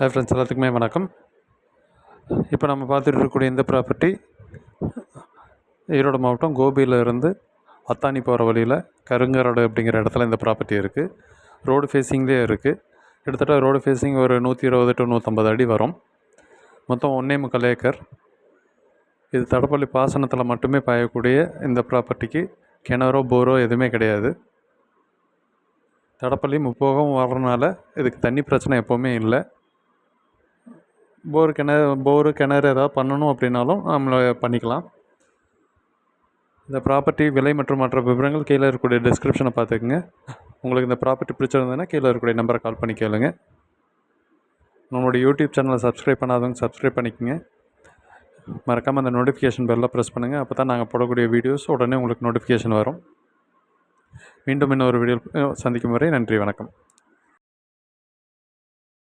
Hi friends எல்லாத்துக்குமே வணக்கம். இப்போ நம்ம பார்த்துட்டு இருக்கக்கூடிய இந்த ப்ராப்பர்ட்டி ஈரோடு மாவட்டம் கோபியிலிருந்து அத்தானி போகிற வழியில் கருங்கரோடு அப்படிங்கிற இடத்துல இந்த ப்ராப்பர்ட்டி இருக்குது ரோடு ஃபேஸிங்லேயே இருக்குது கிட்டத்தட்ட ரோடு ஃபேஸிங் ஒரு நூற்றி இருபது டு நூற்றம்பது அடி வரும். மொத்தம் ஒன்றே முக்கால் ஏக்கர். இது தடப்பள்ளி பாசனத்தில் மட்டுமே பாயக்கூடிய இந்த ப்ராப்பர்ட்டிக்கு கிணறோ போரோ எதுவுமே கிடையாது. தடப்பள்ளி முப்போகம் வர்றதுனால இதுக்கு தண்ணி பிரச்சனை எப்போவுமே இல்லை. போர் கிணறு போரு கிணறு ஏதாவது பண்ணணும் அப்படின்னாலும் நம்மள பண்ணிக்கலாம். இந்த ப்ராப்பர்ட்டி விலை மற்றும் மற்ற விவரங்கள் கீழே இருக்கக்கூடிய டிஸ்கிரிப்ஷனை பார்த்துக்குங்க. உங்களுக்கு இந்த ப்ராப்பர்ட்டி பிடிச்சிருந்ததுன்னா கீழே இருக்கக்கூடிய நம்பரை கால் பண்ணி கேளுங்க. நம்மளுடைய யூடியூப் சேனலை சப்ஸ்கிரைப் பண்ணாதவங்க சப்ஸ்கிரைப் பண்ணிக்கோங்க. மறக்காமல் அந்த நோட்டிஃபிகேஷன் பெல்லை ப்ரெஸ் பண்ணுங்கள் அப்போ தான் நாங்கள் போடக்கூடிய வீடியோஸ் உடனே உங்களுக்கு நோட்டிஃபிகேஷன் வரும். மீண்டும் இன்னொரு வீடியோ சந்திக்கும் வரை நன்றி வணக்கம்.